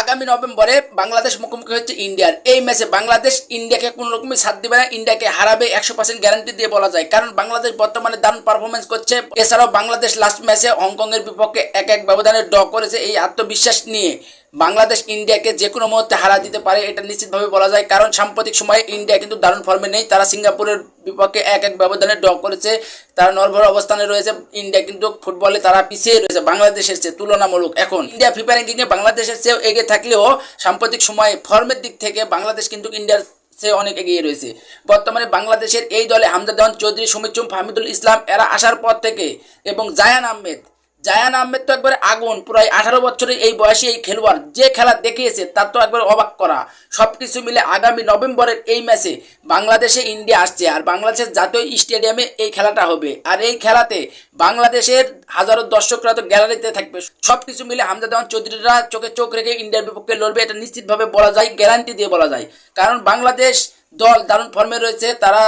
আগামী নভেম্বরে বাংলাদেশ মুখোমুখি হচ্ছে ইন্ডিয়ার। এই ম্যাচে বাংলাদেশ ইন্ডিয়াকে কোনো রকমই সাথ দিবে না, ইন্ডিয়াকে হারাবে একশো পার্সেন্ট গ্যারান্টি দিয়ে বলা যায়। কারণ বাংলাদেশ বর্তমানে দারুণ পারফরমেন্স করছে। এছাড়াও বাংলাদেশ লাস্ট ম্যাচে হংকংয়ের বিপক্ষে এক এক ব্যবধানে ড করেছে এই আত্মবিশ্বাস নিয়ে। বাংলাদেশ ইন্ডিয়াকে যে কোনো মুহূর্তে হারা দিতে পারে, এটা নিশ্চিতভাবে বলা যায়। কারণ সাম্প্রতিক সময়ে ইন্ডিয়া কিন্তু দারুণ ফর্মে নেই। তারা সিঙ্গাপুরের বিপক্ষে এক এক ব্যবধানে ড করেছে। তারা নর্ভর অবস্থানে রয়েছে ইন্ডিয়া, কিন্তু ফুটবলে তারা পিছিয়ে রয়েছে, বাংলাদেশের চেয়ে তুলনামূলক। এখন ইন্ডিয়া ফিফা র্যাঙ্কিংয়ে বাংলাদেশের চেয়েও এগিয়ে থাকলেও সাম্প্রতিক সময়ে ফর্মের দিক থেকে বাংলাদেশ কিন্তু ইন্ডিয়ার সে অনেক এগিয়ে রয়েছে। বর্তমানে বাংলাদেশের এই দলে হামজা দেওয়ান চৌধুরী, সুমিত চুম, ফাহমিদুল ইসলাম এরা আসার পর থেকে এবং জায়ান আহমেদ জায়ান আহমেদ তো একবারে আগুন, প্রায় আঠারো বছরের এই বয়সে এই খেলোয়াড় যে খেলা দেখিয়েছে, তার তো একবার অবাক করা। সব কিছু মিলে আগামী নভেম্বরের এই ম্যাচে বাংলাদেশে ইন্ডিয়া আসছে, আর বাংলাদেশের জাতীয় স্টেডিয়ামে এই খেলাটা হবে। আর এই খেলাতে বাংলাদেশের হাজারো দর্শকরা তো গ্যালারিতে থাকবে। সব কিছু মিলে হামজা দেওয়ান চৌধুরীরা চোখে চোখ রেখে ইন্ডিয়ার বিপক্ষে লড়বে, এটা নিশ্চিতভাবে বলা যায়, গ্যারান্টি দিয়ে বলা যায়। কারণ বাংলাদেশ দল দারুণ ফর্মে রয়েছে, তারা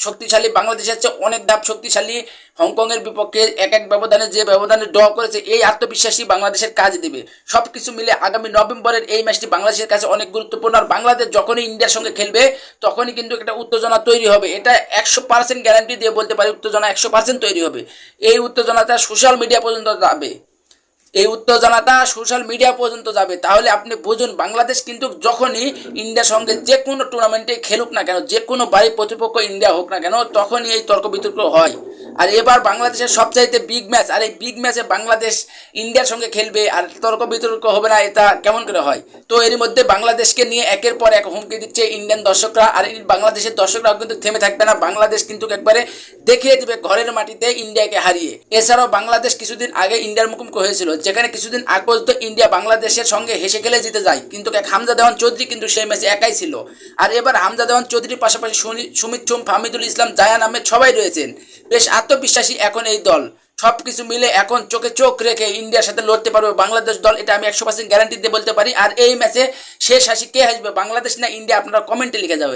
শক্তিশালী বাংলাদেশের চেয়ে অনেক ধাপ শক্তিশালী হংকংয়ের বিপক্ষে এক এক ব্যবধানে যে ব্যবধানে ড করেছে, এই আত্মবিশ্বাসী বাংলাদেশের কাজ দেবে। সব কিছু মিলে আগামী নভেম্বরের এই ম্যাচটি বাংলাদেশের কাছে অনেক গুরুত্বপূর্ণ। আর বাংলাদেশ যখনই ইন্ডিয়ার সঙ্গে খেলবে, তখনই কিন্তু একটা উত্তেজনা তৈরি হবে। এটা একশো পার্সেন্ট গ্যারান্টি দিয়ে বলতে পারি, উত্তেজনা একশো পার্সেন্ট তৈরি হবে। এই উত্তেজনাটা সোশ্যাল মিডিয়া পর্যন্ত যাবে। এই উত্তেজনাটা সোশ্যাল মিডিয়া পর্যন্ত যাবে। তাহলে আপনি বুঝুন, বাংলাদেশ কিন্তু যখনই ইন্ডিয়ার সঙ্গে যে কোনো টুর্নামেন্টে খেলুক না কেন, যে কোনো বাড়ি প্রতিপক্ষ ইন্ডিয়া হোক না কেন, তখনই এই তর্ক বিতর্ক হয়। আর এবার বাংলাদেশের সবচাইতে বিগ ম্যাচ আর এই বিগ ম্যাচে বাংলাদেশ ইন্ডিয়ার সঙ্গে খেলবে, আর তর্ক বিতর্ক হবে না, এটা কেমন করে হয়? তো এর মধ্যে বাংলাদেশকে নিয়ে একের পর এক হুমকি দিচ্ছে ইন্ডিয়ান দর্শকরা, আর বাংলাদেশের দর্শকরাও কিন্তু থেমে থাকবে না, বাংলাদেশ কিন্তু একবারে দেখিয়ে দিবে ঘরের মাটিতে ইন্ডিয়াকে হারিয়ে। এছাড়াও বাংলাদেশ কিছুদিন আগে ইন্ডিয়ার মুখোমুখি হয়েছিল, যেখানে কিছুদিন আগ পর্যন্ত ইন্ডিয়া বাংলাদেশের সঙ্গে হেসে খেলে জিতে যায়, কিন্তু এক হামজা দেওয়ান চৌধুরী কিন্তু সেই ম্যাচে একাই ছিল। আর এবার হামজা দেওয়ান চৌধুরীর পাশাপাশি সুমিত চুম, ফাহমিদুল ইসলাম জায়ান আহমেদ সবাই রয়েছেন। বেশ আত্মবিশ্বাসী এখন এই দল। সব কিছু মিলে এখন চোখে চোখ রেখে ইন্ডিয়ার সাথে লড়তে পারবে বাংলাদেশ দল, এটা আমি একশো পার্সেন্ট গ্যারান্টি দিয়ে বলতে পারি। আর এই ম্যাচে শেষ হাসি কে হাসবে, বাংলাদেশ না ইন্ডিয়া, আপনারা কমেন্টে লিখে যাবে